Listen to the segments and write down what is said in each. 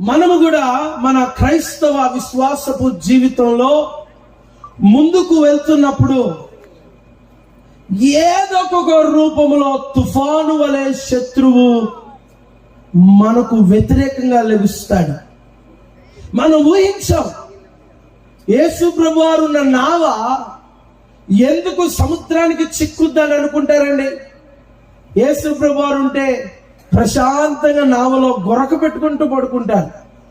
మనము కూడా మన క్రైస్తవ విశ్వాసపు జీవితంలో ముందుకు వెళ్తున్నప్పుడు ఏదో ఒక రూపంలో తుఫాను వలె శత్రువు మనకు వ్యతిరేకంగా లభిస్తాడు మనం ఊహించాం. యేసు ప్రభువారు ఉన్న నావ ఎందుకు సముద్రానికి చిక్కుద్దని అనుకుంటారండి యేసు ప్రభువారు ఉంటే ప్రశాంతంగా నావలో గొరక పెట్టుకుంటూ పడుకుంటారు.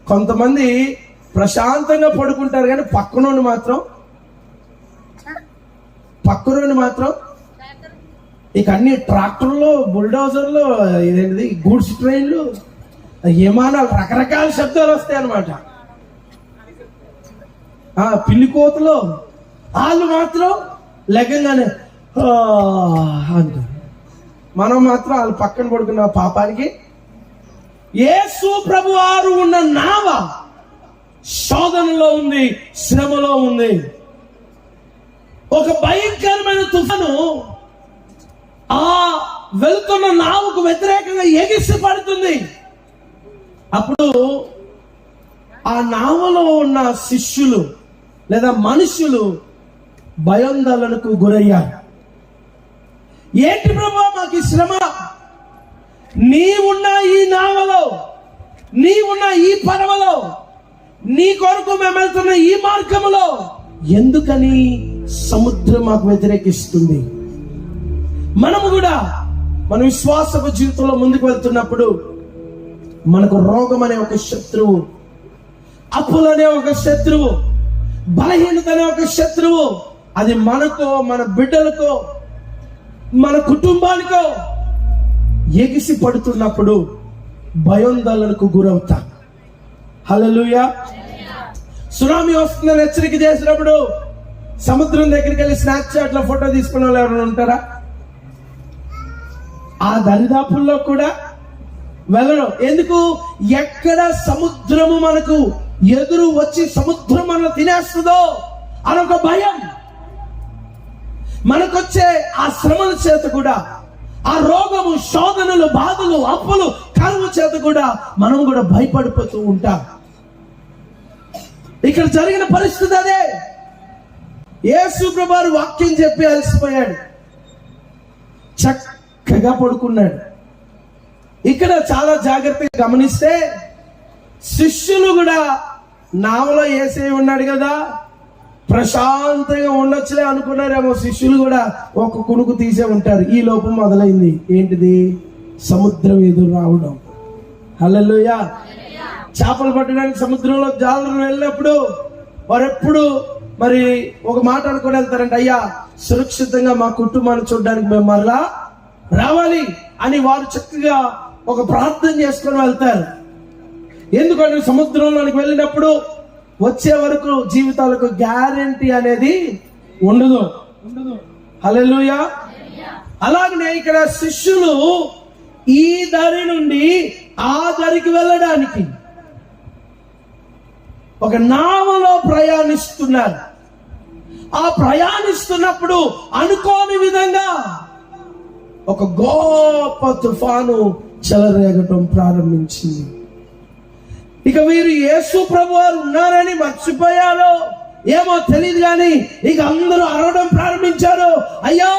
కొంతమంది ప్రశాంతంగా పడుకుంటారు కానీ పక్కనోని మాత్రం పక్కనోని మాత్రం ఇక అన్ని ట్రాక్టర్లు బుల్డోజర్లు ఇదేంటిది గూడ్స్ ట్రైన్లు విమానాలు రకరకాల శబ్దాలు వస్తాయి అన్నమాట. ఆ పిల్లి కోతలు వాళ్ళు మాత్రం లెగ్గంగానే అంటారు. మనం మాత్రం వాళ్ళు పక్కన పడుకున్న పాపానికి యేసు ప్రభు వారు ఉన్న నావ శోధనలో ఉంది శ్రమలో ఉంది. ఒక భయంకరమైన తుఫాను ఆ వెళ్తున్న నావుకు వ్యతిరేకంగా ఎగిసి పడుతుంది. అప్పుడు ఆ నావలో ఉన్న శిష్యులు లేదా మనుషులు భయోందోళనకు గురయ్యారు. ఏంటి ప్రభా మాకు ఈ శ్రమ? నీవున్న ఈ నావలో నీవున్న ఈ పడవలో నీ కొరకు మేము వెళ్తున్న ఈ మార్గములో ఎందుకని సముద్రం మాకు వ్యతిరేకిస్తుంది? మనము కూడా మన విశ్వాసపు జీవితంలో ముందుకు వెళ్తున్నప్పుడు మనకు రోగం అనే ఒక శత్రువు అప్పులు అనే ఒక శత్రువు బలహీనత అనే ఒక శత్రువు అది మనకో మన బిడ్డలకో మన కుటుంబానికో ఎగిసి పడుతున్నప్పుడు భయోందోళనకు గురవుతా. హలలుయ సునామీ వస్తుందని హెచ్చరిక చేసినప్పుడు సముద్రం దగ్గరికి వెళ్ళి స్నాప్ చాట్లో ఫోటో తీసుకున్న వాళ్ళు ఎవరైనా ఉంటారా? ఆ దరిదాపుల్లో కూడా వెళ్ళడం ఎందుకు? ఎక్కడ సముద్రము మనకు ఎదురు వచ్చి సముద్రం మనల్ని తినేస్తుందో అనొక భయం. మనకొచ్చే ఆ శ్రమల చేత కూడా ఆ రోగము శోధనలు బాధలు అప్పులు కరువు చేత కూడా మనం కూడా భయపడిపోతూ ఉంటాం. ఇక్కడ జరిగిన పరిస్థితి అదే. యేసు ప్రభారు వాక్యం చెప్పి అలసిపోయాడు. చక్కగా పడుకున్నాడు. ఇక్కడ చాలా జాగ్రత్తగా గమనిస్తే శిష్యులు కూడా నావలో ఏసే ఉన్నాడు కదా. ప్రశాంతంగా ఉండొచ్చులే అనుకున్నారేమో శిష్యులు కూడా. ఒక కునుకు తీసే ఉంటారు. ఈ లోపం మొదలైంది. ఏంటిది? సముద్రం ఎదురు రావడం. హల్లెలూయా. చేపలు పట్టడానికి సముద్రంలో జాలరు వెళ్ళినప్పుడు వారెప్పుడు మరి ఒక మాట అనుకుని వెళ్తారంట అయ్యా సురక్షితంగా మా కుటుంబాన్ని చూడడానికి మేము మరలా రావాలి అని వారు చక్కగా ఒక ప్రార్థన చేసుకొని వెళ్తారు. ఎందుకంటే సముద్రంలోనికి వెళ్ళినప్పుడు వచ్చే వరకు జీవితాలకు గ్యారంటీ అనేది ఉండదు. ఉండదు. హల్లెలూయా. అలాగనే ఇక్కడ శిష్యులు ఈ దారి నుండి ఆ దారికి వెళ్ళడానికి ఒక నావలో ప్రయాణిస్తున్నారు. ఆ ప్రయాణిస్తున్నప్పుడు అనుకోని విధంగా ఒక గొప్ప తుఫాను చెలరేగటం ప్రారంభించింది. ఇక వీరు యేసు ప్రభు వారు ఉన్నారని మర్చిపోయారో ఏమో తెలియదు కానీ ఇక అందరూ అరవడం ప్రారంభించారు. అయ్యా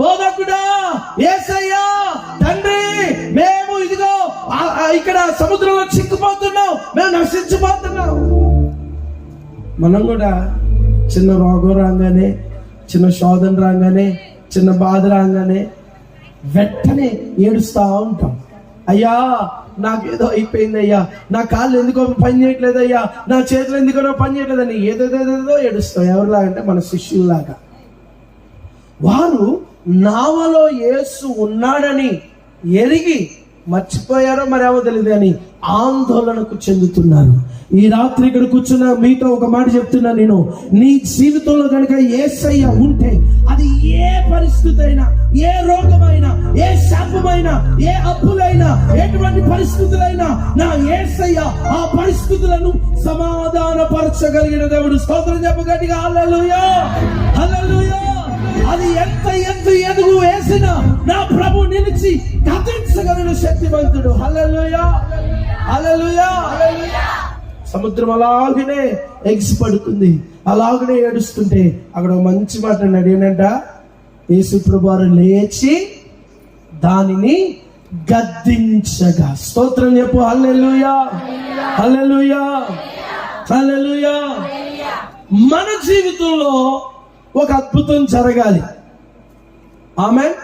బోధకుడా ఏసయ్యా తండ్రి మేము ఇదిగో ఆ- ఇక్కడ సముద్రంలో చిక్కుపోతున్నాం మేము నశించిపోతున్నాం. మనం కూడా చిన్న రోగం రాగానే చిన్న శోధన రాగానే చిన్న బాధ రాగానే వెంటనే ఏడుస్తూ ఉంటాం. అయ్యా నాకేదో అయిపోయిందయ్యా. నా కాళ్ళు ఎందుకో పని చేయట్లేదయ్యా. నా చేతులు ఎందుకో పని చేయట్లేదని ఏదేదేదో ఏడుస్తాం ఎవరిలాగంటే మన శిష్యుల్లాగా. వారు నావలో యేసు ఉన్నాడని ఎరిగి మర్చిపోయారో మరేమో తెలియదు అని ఆందోళనకు చెందుతున్నారు. ఈ రాత్రి ఇక్కడ కూర్చున్న మీతో ఒక మాట చెప్తున్నా నేను. నీ జీవితంలో కనుక ఏసయ్య ఉంటే అది ఏ పరిస్థితి అయినా ఏ రోగమైనా ఏ శాపమైనా ఏ అప్పులైనా ఎటువంటి పరిస్థితులైనా నా ఏసయ్య ఆ పరిస్థితులను సమాధానపరచగలిగిన దేవుడు. స్తోత్రం చెప్పగట్టిగా హల్లెలూయా హల్లెలూయా. అది ఎంత ఎంత ఎదుగు వేసినా నా ప్రభు నిలిచి కథించగలిగిన శక్తివంతుడు. హల్లెలూయా హల్లెలూయా హల్లెలూయా. సముద్రం అలాగనే ఎగిసి పడుతుంది అలాగనే ఏడుస్తుంటే అక్కడ ఒక మంచి మాట అన్నాడు. యేసుప్రభువారు లేచి దానిని గద్దించగా. స్తోత్రం చెప్పు హల్లెలుయా. హల్లెలుయా. హల్లెలుయా. మన జీవితంలో ఒక అద్భుతం జరగాలి. ఆమె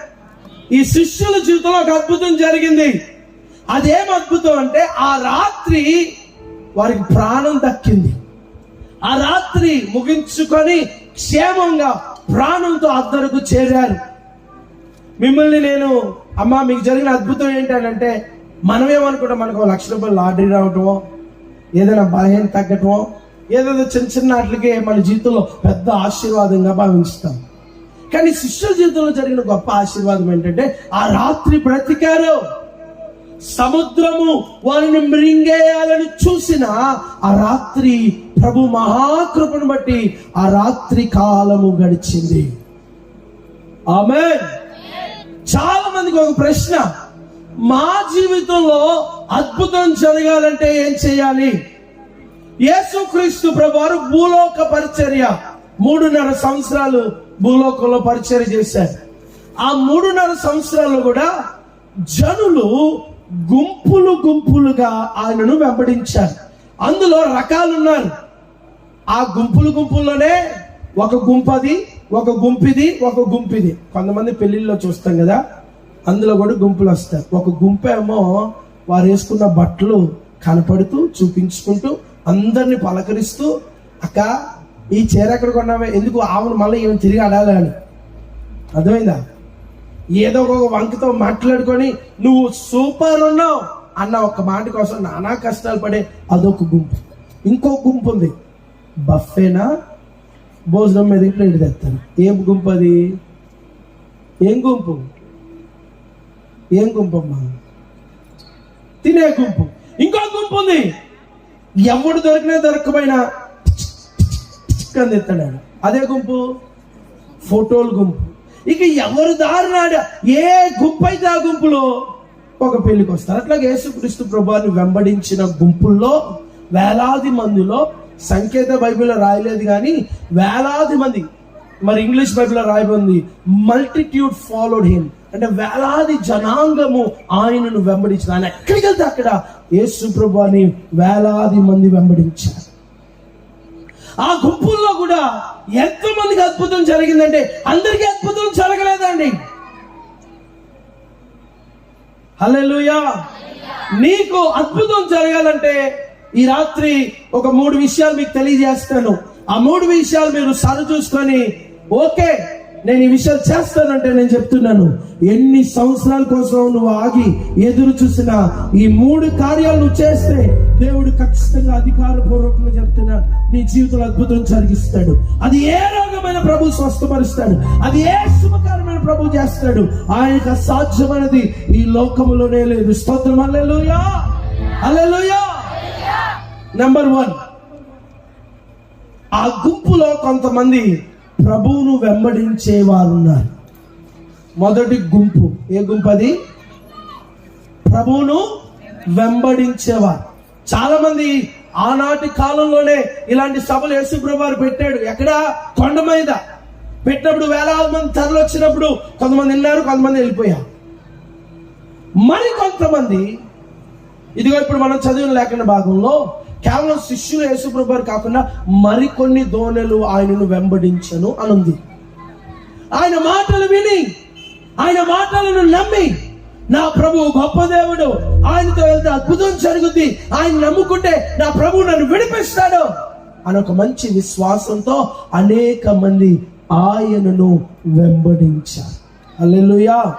ఈ శిష్యుల జీవితంలో ఒక అద్భుతం జరిగింది. అదేం అద్భుతం అంటే ఆ రాత్రి వారికి ప్రాణం దక్కింది. ఆ రాత్రి ముగించుకొని క్షేమంగా ప్రాణంతో అద్దరుకు చేరారు. మిమ్మల్ని నేను అమ్మా మీకు జరిగిన అద్భుతం ఏంటంటే మనమేమనుకుంటాం మనకు ఒక లక్ష రూపాయలు లాటరీ రావటమో ఏదైనా బలహీన తగ్గటమో ఏదైనా చిన్న చిన్న వాటికి మన జీవితంలో పెద్ద ఆశీర్వాదంగా భావిస్తాం కానీ శిష్యుల జీవితంలో జరిగిన గొప్ప ఆశీర్వాదం ఏంటంటే ఆ రాత్రి బ్రతికారు. సముద్రము వారిని మృంగేయాలని చూసిన ఆ రాత్రి ప్రభు మహాకృపను బట్టి ఆ రాత్రి కాలము గడిచింది. ఆమె చాలా మందికి ఒక ప్రశ్న. మా జీవితంలో అద్భుతం జరగాలంటే ఏం చేయాలి? యేసుక్రీస్తు ప్రభువారు భూలోక పరిచర్య మూడున్నర సంవత్సరాలు భూలోకంలో పరిచర్య చేశారు. ఆ మూడున్నర సంవత్సరాలు కూడా జనులు గుంపులు గుంపులుగా ఆయనను వెంబడించారు. అందులో రకాలు ఉన్నారు ఆ గుంపులు గుంపుల్లోనే ఒక గుంపది ఒక గుంపిది ఒక గుంపిది. కొంతమంది పెళ్ళిళ్ళలో చూస్తాం కదా అందులో కూడా గుంపులు వస్తాయి. ఒక గుంపేమో వారు వేసుకున్న బట్టలు కనపడుతూ చూపించుకుంటూ అందరిని పలకరిస్తూ అక్క ఈ చీర ఎక్కడ కొన్నావే? ఎందుకు ఆవును మళ్ళీ ఈమె తిరిగి అడాలి అని. అర్థమైందా? ఏదో ఒక వంకతో మాట్లాడుకొని నువ్వు సూపర్ ఉన్నావు అన్న ఒక మాట కోసం నానా కష్టాలు పడే అదొక గుంపు ఇంకో గుంపు ఉంది బఫేనా భోజనం మీద ప్లేట్ తెస్తాను ఏం గుంపు అది ఏం గుంపు ఏం గుంపు అమ్మా తినే గుంపు ఇంకో గుంపు ఉంది ఎవడు దొరికినా దొరకపోయినా కందిస్తాడు అదే గుంపు ఫోటోలు గుంపు ఇక ఎవరు దారినాడ? ఏ గుంపు అయితే ఆ గుంపులో? ఒక పెళ్ళికి వస్తారు. అట్లాగే యేసుక్రీస్తు ప్రభువాన్ని వెంబడించిన గుంపుల్లో వేలాది మందిలో సంకేత బైబిల్లో రాయలేదు కానీ వేలాది మంది మరి ఇంగ్లీష్ బైబిల్లో రాయబడింది మల్టిట్యూడ్ ఫాలోడ్ హిమ్. అంటే వేలాది జనాంగము ఆయనను వెంబడించిన ఆయన ఎక్కడికి వెళ్తే అక్కడ? యేసు ప్రభువాని వేలాది మంది వెంబడించారు. ఆ గుంపుల్లో కూడా ఎంతో మందికి అద్భుతం జరిగిందంటే అందరికీ అద్భుతం జరగలేదండి. హల్లెలూయా. నీకు అద్భుతం జరగాలంటే ఈ రాత్రి ఒక మూడు విషయాలు మీకు తెలియజేస్తాను. ఆ మూడు విషయాలు మీరు సరి చూసుకొని ఓకే నేను ఈ విషయాలు చేస్తానంటే నేను చెప్తున్నాను. ఎన్ని సంవత్సరాల కోసం నువ్వు ఆగి ఎదురు చూసినా ఈ మూడు కార్యాలు నువ్వు చేస్తే దేవుడు ఖచ్చితంగా అధికారపూర్వకంగా చెప్తున్నాడు. నీ జీవితంలో అద్భుతం జరిగిస్తాడు. అది ఏ రోగమైన ప్రభు స్వస్థపరుస్తాడు? అది ఏ శుభకరమైన ప్రభు చేస్తాడు? ఆయనకు అసాధ్యమైనది ఈ లోకములోనే లేదు. స్తోత్రం. అల్లెలుయా అల్లెలుయా నెంబర్ వన్ ఆ గుంపులో కొంతమంది ప్రభువును వెంబడించే వారు ఉన్నారు మొదటి గుంపు. ఏ గుంపు అది? ప్రభువును వెంబడించేవారు. చాలా మంది ఆనాటి కాలంలోనే ఇలాంటి సభలు యేసుప్రభారు పెట్టాడు. ఎక్కడ? కొండ మీద. పెట్టినప్పుడు వేలాది మంది తరలి వచ్చినప్పుడు కొంతమంది వెళ్ళారు కొంతమంది వెళ్ళిపోయారు. మరి కొంతమంది ఇదిగో ఇప్పుడు మనం చదివిన లేఖన భాగంలో కేవలం శిష్యులు యేసుప్రభు కాకుండా మరికొన్ని దోణెలు ఆయనను వెంబడించను అనుంది. ఆయన మాటలు విని ఆయన మాటలను నమ్మి నా ప్రభు గొప్ప దేవుడు. ఆయనతో వెళ్తే అద్భుతం జరుగుద్ది. ఆయన నమ్ముకుంటే నా ప్రభు నన్ను విడిపిస్తాడు అని ఒక మంచి విశ్వాసంతో అనేక మంది ఆయనను వెంబడించారు. అల్లెలుయా